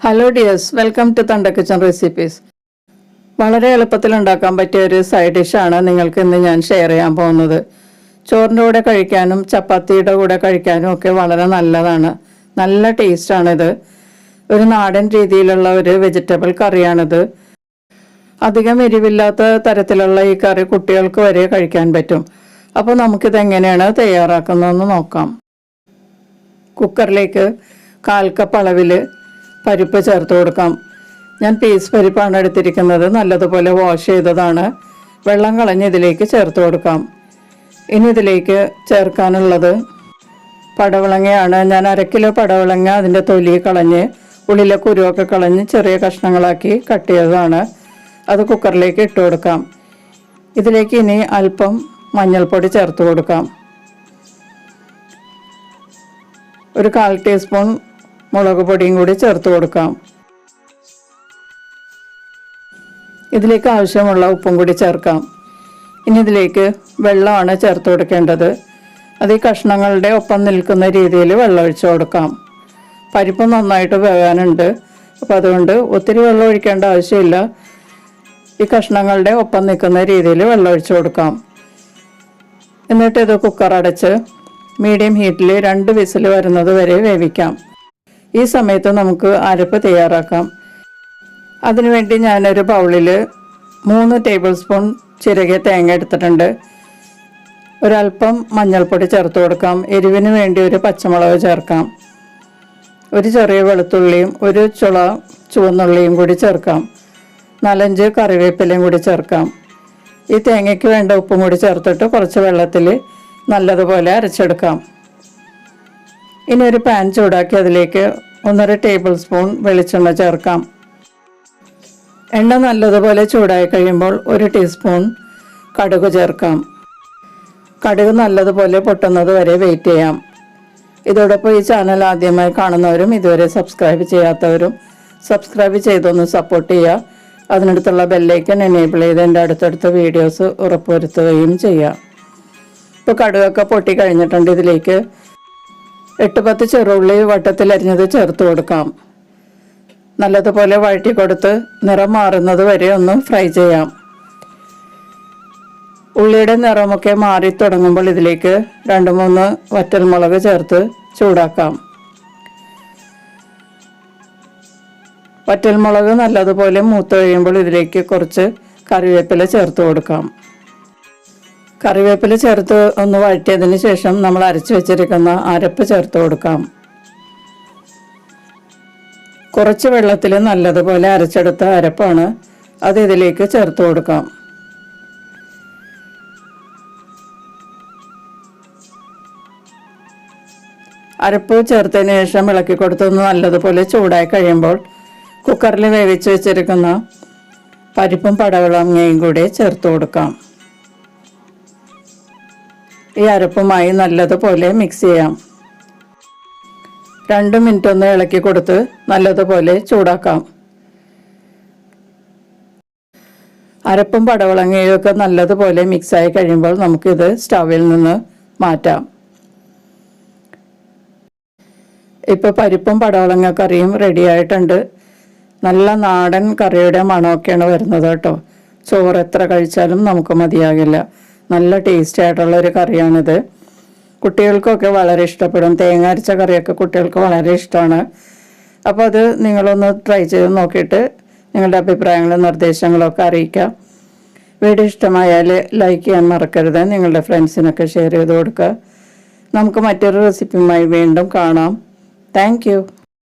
Hello dears welcome to Thanda kitchen recipes വളരെ എളുപ്പത്തിൽ ഉണ്ടാക്കാൻ പറ്റിയ ഒരു സൈഡ് ഡിഷാണ് നിങ്ങൾക്ക് ഇന്ന് ഞാൻ ഷെയർ ചെയ്യാൻ പോകുന്നത്. ചോറിന്റെ കൂടെ കഴിക്കാനും ചപ്പാത്തിയുടെ കൂടെ കഴിക്കാനും ഒക്കെ വളരെ നല്ലതാണ്. നല്ല ടേസ്റ്റാണിത് ഒരു നാടൻ രീതിയിലുള്ള ഒരു വെജിറ്റബിൾ കറിയാണിത്. അധികം എരിവില്ലാത്ത തരത്തിലുള്ള ഈ കറി കുട്ടികൾക്ക് വരെ കഴിക്കാൻ പറ്റും. അപ്പോൾ നമുക്കിത് എങ്ങനെയാണ് തയ്യാറാക്കുന്നതെന്ന് നോക്കാം. കുക്കറിലേക്ക് കാൽ കപ്പ് അളവിൽ പരിപ്പ് ചേർത്ത് കൊടുക്കാം. ഞാൻ പീസ് പരിപ്പാണ് എടുത്തിരിക്കുന്നത്. നല്ലതുപോലെ വാഷ് ചെയ്തതാണ്. വെള്ളം കളഞ്ഞ് ഇതിലേക്ക് ചേർത്ത് കൊടുക്കാം. ഇനി ഇതിലേക്ക് ചേർക്കാനുള്ളത് പടവളങ്ങയാണ്. ഞാൻ അര കിലോ പടവളങ്ങ അതിന്റെ തൊലി കളഞ്ഞ് ഉള്ളിലെ കുരുവൊക്കെ കളഞ്ഞ് ചെറിയ കഷ്ണങ്ങളാക്കി കട്ട് ചെയ്തതാണ്. അത് കുക്കറിലേക്ക് ഇട്ട് കൊടുക്കാം. ഇതിലേക്ക് ഇനി അല്പം മഞ്ഞൾപ്പൊടി ചേർത്ത് കൊടുക്കാം. ഒരു കാൽ ടീസ്പൂൺ മുളക് പൊടിയും കൂടി ചേർത്ത് കൊടുക്കാം. ഇതിലേക്ക് ആവശ്യമുള്ള ഉപ്പും കൂടി ചേർക്കാം. ഇനി ഇതിലേക്ക് വെള്ളമാണ് ചേർത്ത് കൊടുക്കേണ്ടത്. അത് ഈ കഷ്ണങ്ങളുടെ ഒപ്പം നിൽക്കുന്ന രീതിയിൽ വെള്ളം ഒഴിച്ചു കൊടുക്കാം. പരിപ്പ് നന്നായിട്ട് വേകാനുണ്ട് അപ്പോൾ അതുകൊണ്ട് ഒത്തിരി വെള്ളം ഒഴിക്കേണ്ട ആവശ്യമില്ല. ഈ കഷ്ണങ്ങളുടെ ഒപ്പം നിൽക്കുന്ന രീതിയിൽ വെള്ളം ഒഴിച്ചു കൊടുക്കാം. എന്നിട്ട് ഇത് കുക്കർ അടച്ച് മീഡിയം ഹീറ്റിൽ രണ്ട് വിസിൽ വരുന്നത് വരെ വേവിക്കാം. ഈ സമയത്ത് നമുക്ക് അരപ്പ് തയ്യാറാക്കാം. അതിനുവേണ്ടി ഞാനൊരു ബൗളിൽ മൂന്ന് ടേബിൾ സ്പൂൺ ചിരകിയ തേങ്ങ എടുത്തിട്ടുണ്ട്. ഒരല്പം മഞ്ഞൾപ്പൊടി ചേർത്ത് കൊടുക്കാം. എരിവിന് വേണ്ടി ഒരു പച്ചമുളക് ചേർക്കാം. ഒരു ചെറിയ വെളുത്തുള്ളിയും ഒരു ചുള ചുവന്നുള്ളിയും കൂടി ചേർക്കാം. നാലഞ്ച് കറിവേപ്പിലയും കൂടി ചേർക്കാം. ഈ തേങ്ങയ്ക്ക് വേണ്ട ഉപ്പും കൂടി ചേർത്തിട്ട് കുറച്ച് വെള്ളത്തിൽ നല്ലതുപോലെ അരച്ചെടുക്കാം. ഇനി ഒരു പാൻ ചൂടാക്കി അതിലേക്ക് ഒന്നര ടേബിൾ സ്പൂൺ വെളിച്ചെണ്ണ ചേർക്കാം. എണ്ണ നല്ലതുപോലെ ചൂടായി കഴിയുമ്പോൾ ഒരു ടീസ്പൂൺ കടുക് ചേർക്കാം. കടുക് നല്ലതുപോലെ പൊട്ടുന്നത് വരെ വെയിറ്റ് ചെയ്യാം. ഇതോടൊപ്പം ഈ ചാനൽ ആദ്യമായി കാണുന്നവരും ഇതുവരെ സബ്സ്ക്രൈബ് ചെയ്യാത്തവരും സബ്സ്ക്രൈബ് ചെയ്തൊന്ന് സപ്പോർട്ട് ചെയ്യുക. അതിനടുത്തുള്ള ബെല്ലൈക്കൻ എനേബിൾ ചെയ്ത് എന്റെ അടുത്തടുത്ത വീഡിയോസ് ഉറപ്പുവരുത്തുകയും ചെയ്യാം ഇപ്പോൾ കടുകൊക്കെ പൊട്ടി കഴിഞ്ഞിട്ടുണ്ട് ഇതിലേക്ക് എട്ട് പത്ത് ചെറുള്ളി വട്ടത്തിലരിഞ്ഞത് ചേർത്ത് കൊടുക്കാം. നല്ലതുപോലെ വഴറ്റി കൊടുത്ത് നിറം മാറുന്നത് വരെ ഒന്ന് ഫ്രൈ ചെയ്യാം. ഉള്ളിയുടെ നിറമൊക്കെ മാറി തുടങ്ങുമ്പോൾ ഇതിലേക്ക് രണ്ട് മൂന്ന് വറ്റൽമുളക് ചേർത്ത് ചൂടാക്കാം. വറ്റൽമുളക് നല്ലതുപോലെ മൂത്ത് കഴിയുമ്പോൾ ഇതിലേക്ക് കുറച്ച് കറിവേപ്പില ചേർത്ത് കൊടുക്കാം. കറിവേപ്പില ചേർത്ത് ഒന്ന് വഴറ്റിയതിന് ശേഷം നമ്മൾ അരച്ചു വെച്ചിരിക്കുന്ന അരപ്പ് ചേർത്ത് കൊടുക്കാം. കുറച്ച് വെള്ളത്തിൽ നല്ലതുപോലെ അരച്ചെടുത്ത അരപ്പാണ് അത് ഇതിലേക്ക് ചേർത്ത് കൊടുക്കാം. അരപ്പ് ചേർത്തതിന് ശേഷം ഇളക്കി കൊടുത്തൊന്ന് നല്ലതുപോലെ ചൂടായി കഴിയുമ്പോൾ കുക്കറിൽ വേവിച്ച് വെച്ചിരിക്കുന്ന പരിപ്പും പടവളങ്ങയും കൂടെ ചേർത്ത് കൊടുക്കാം. ഈ അരപ്പുമായി നല്ലതുപോലെ മിക്സ് ചെയ്യാം. രണ്ട് മിനിറ്റ് ഒന്ന് ഇളക്കി കൊടുത്ത് നല്ലതുപോലെ ചൂടാക്കാം. അരപ്പും പടവളങ്ങയും ഒക്കെ നല്ലതുപോലെ മിക്സായി കഴിയുമ്പോൾ നമുക്കിത് സ്റ്റവിൽ നിന്ന് മാറ്റാം. ഇപ്പോൾ പരിപ്പും പടവളങ്ങ കറിയും റെഡിയായിട്ടുണ്ട് നല്ല നാടൻ കറിയുടെ മണമൊക്കെയാണ് വരുന്നത് കേട്ടോ. ചോറ് എത്ര കഴിച്ചാലും നമുക്ക് മതിയാകില്ല. നല്ല ടേസ്റ്റി ആയിട്ടുള്ള ഒരു കറിയാണിത്. കുട്ടികൾക്കൊക്കെ വളരെ ഇഷ്ടപ്പെടും. തേങ്ങ അരച്ച കറിയൊക്കെ കുട്ടികൾക്ക് വളരെ ഇഷ്ടമാണ്. അപ്പോൾ അത് നിങ്ങളൊന്ന് ട്രൈ ചെയ്ത് നോക്കിയിട്ട് നിങ്ങളുടെ അഭിപ്രായങ്ങളും നിർദ്ദേശങ്ങളൊക്കെ അറിയിക്കാം. വീഡിയോ ഇഷ്ടമായാൽ ലൈക്ക് ചെയ്യാൻ മറക്കരുത്. നിങ്ങളുടെ ഫ്രണ്ട്സിനൊക്കെ ഷെയർ ചെയ്ത് കൊടുക്കുക. നമുക്ക് മറ്റൊരു റെസിപ്പിയുമായി വീണ്ടും കാണാം. താങ്ക്